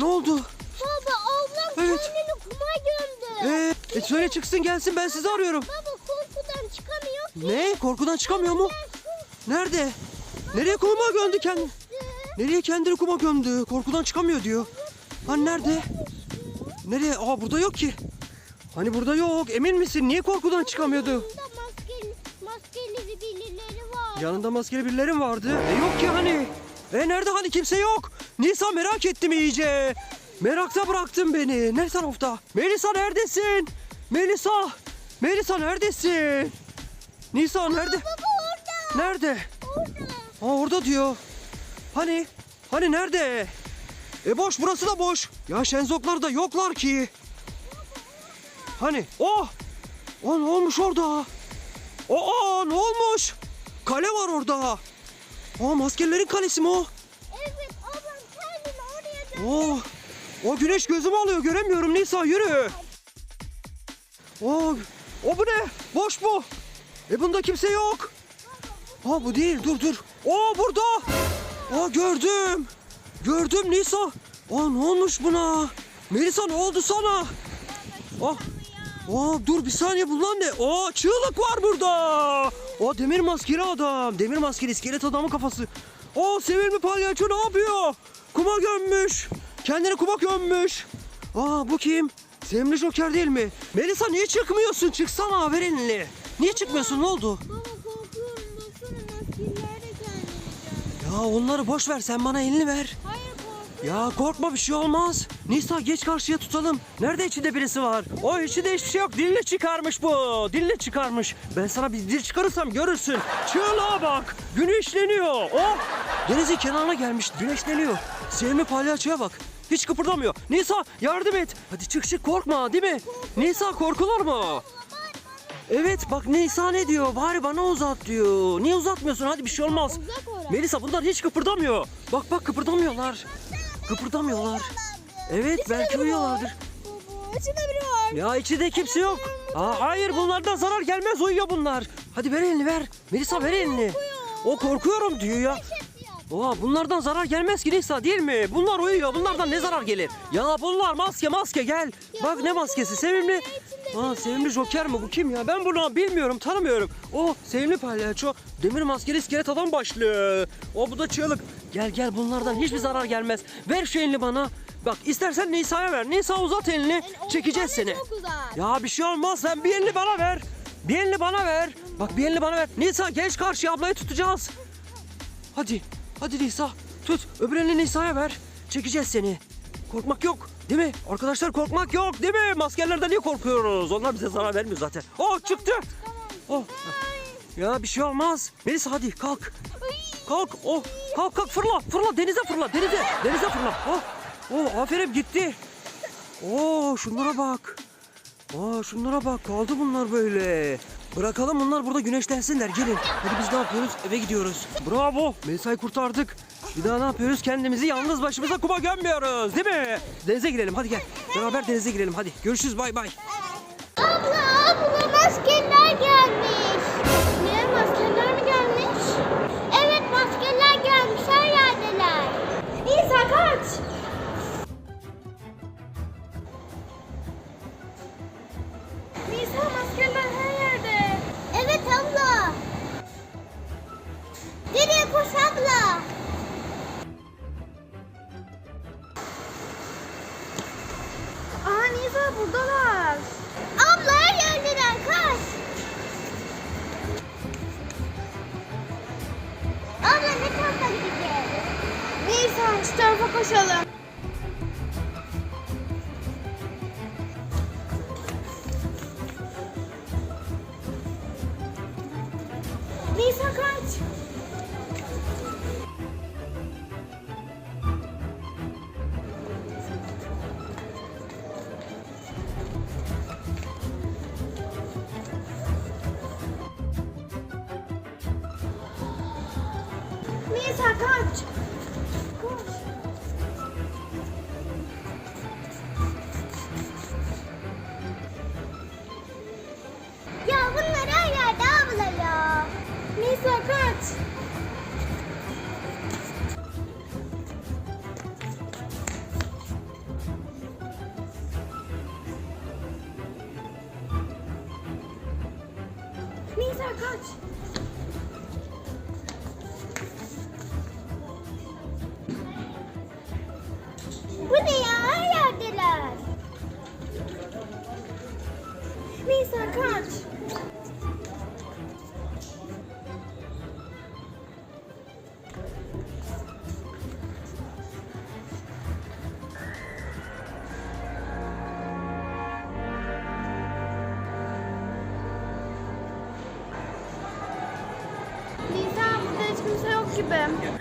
Ne oldu? Baba ablam Evet. kendini kuma gömdü. Ee, e, söyle çıksın gelsin ben sizi arıyorum. Baba korkudan çıkamıyor. Ne? Korkudan çıkamıyor mu? Nerede? Nereye kuma gömdü kendini? Nereye kendini kuma gömdü? Korkudan çıkamıyor diyor. Hani nerede? Nereye? Aa burada yok ki. Hani burada yok. Emin misin? Niye korkudan çıkamıyordu? Yanında maskeli, maskeli birileri var. Yanında maskeli birileri vardı? E yok ki hani. E nerede hani kimse yok? Nisa merak ettim iyice. Merakta bıraktın beni. Ne tarafta? Melisa neredesin? Melisa. Melisa neredesin? Nisa nerede? Baba orada. Nerede? Orada. Aa orada diyor. Hani? Hani nerede? E boş burası da boş. Ya şenzoklar da yoklar ki. Hani? Oh! O ne olmuş orada? Aa ne olmuş? Kale var orada. Aa maskelilerin kalesi mi o? Evet ablam kendini oraya gömdü. Oo, o güneş gözümü alıyor göremiyorum Nisa yürü. Oo, o bu ne? Boş bu. E bunda kimse yok. Ha bu değil dur dur. Oo burada. Aa gördüm. Gördüm Nisa. Aa ne olmuş buna? Melisa ne oldu sana? Aa, aa dur bir saniye bunlar ne? Aa çığlık var burada. Aa demir maskeli adam. Demir maskeli iskelet adamın kafası. Aa sevimli palyaço ne yapıyor? Kuma gömmüş. Kendini kuma gömmüş. Aa bu kim? Sevimli Joker değil mi? Melisa niye çıkmıyorsun? Çıksana ver elini. Niye çıkmıyorsun ne oldu? Baba korkuyorum baksana maskeler de kendini Ya onları boş ver sen bana elini ver. Hayır. Ya korkma bir şey olmaz. Nisa geç karşıya tutalım. Nerede içinde birisi var? O içinde hiçbir şey yok. Dilini çıkarmış bu. Dilini çıkarmış. Ben sana bir dil çıkarırsam görürsün. Çığlığa bak. Güneşleniyor. Oh. Denizin kenarına gelmiş. Güneşleniyor. Sevimli palyaçoya bak. Hiç kıpırdamıyor. Nisa yardım et. Hadi çık çık korkma değil mi? Nisa korkulur mu? Evet bak Nisa ne diyor? Bari bana uzat diyor. Niye uzatmıyorsun? Hadi bir şey olmaz. Melisa bunlar hiç kıpırdamıyor. Bak bak kıpırdamıyorlar. Kıpırdamıyorlar. Evet belki uyuyorlardır. Baba içinde biri var. Ya içinde kimse yok. Aa, hayır bunlardan zarar gelmez uyuyor bunlar. Hadi ver elini ver. Melisa ver elini. O korkuyorum diyor ya. Oha bunlardan zarar gelmez ki Nisa değil mi? Bunlar uyuyor. Bunlardan ne zarar gelir? Ya bunlar maske maske gel. Bak ne maskesi sevimli. Aa sevimli Joker mi bu kim ya? Ben bunu bilmiyorum tanımıyorum. O sevimli palyaço. Demir maskeli iskelet adam başlı. O bu da çığlık. Gel gel bunlardan hiçbir zarar gelmez. Ver şu elini bana. Bak istersen Nisa'ya ver. Nisa uzat elini. Çekeceğiz seni. Ya bir şey olmaz sen bir elini bana ver. Bir elini bana ver. Bak bir elini bana ver. Nisa geç karşıya ablayı tutacağız. Hadi. Hadi Nisa. Tut. Öbür elini Nisa'ya ver. Çekeceğiz seni. Korkmak yok. Değil mi? Arkadaşlar korkmak yok değil mi? Maskerlerden niye korkuyoruz? Onlar bize zarar vermiyor zaten. Oh çıktı. Oh. Ya bir şey olmaz. Melisa hadi kalk. Kalk. Oh. Kalk kalk fırla. Fırla denize fırla. Denize. Denize fırla. Oh. Oh aferin gitti. Oo şunlara bak. Aa şunlara bak kaldı bunlar böyle. Bırakalım bunlar burada güneşlensinler gelin. Hadi biz ne yapıyoruz? Eve gidiyoruz. Bravo. Melisa'yı kurtardık. Bir daha ne yapıyoruz? Kendimizi yalnız başımıza kuma gömmüyoruz değil mi? Denize girelim hadi gel. Beraber denize girelim hadi. Görüşürüz bay bay. Nisa buradalar. Abla her yerdeler kaç. Abla ne tarafa gideceğiz? Nisa şu tarafa koşalım. Nisa kaç. yeter kaç. Ya bunlar her yerde abla ya. Nisa kaç. Nisa kaç. Bu ne ya? Her yerdeler. Nisa kaç. Nisa burada hiç kimse yok gibi.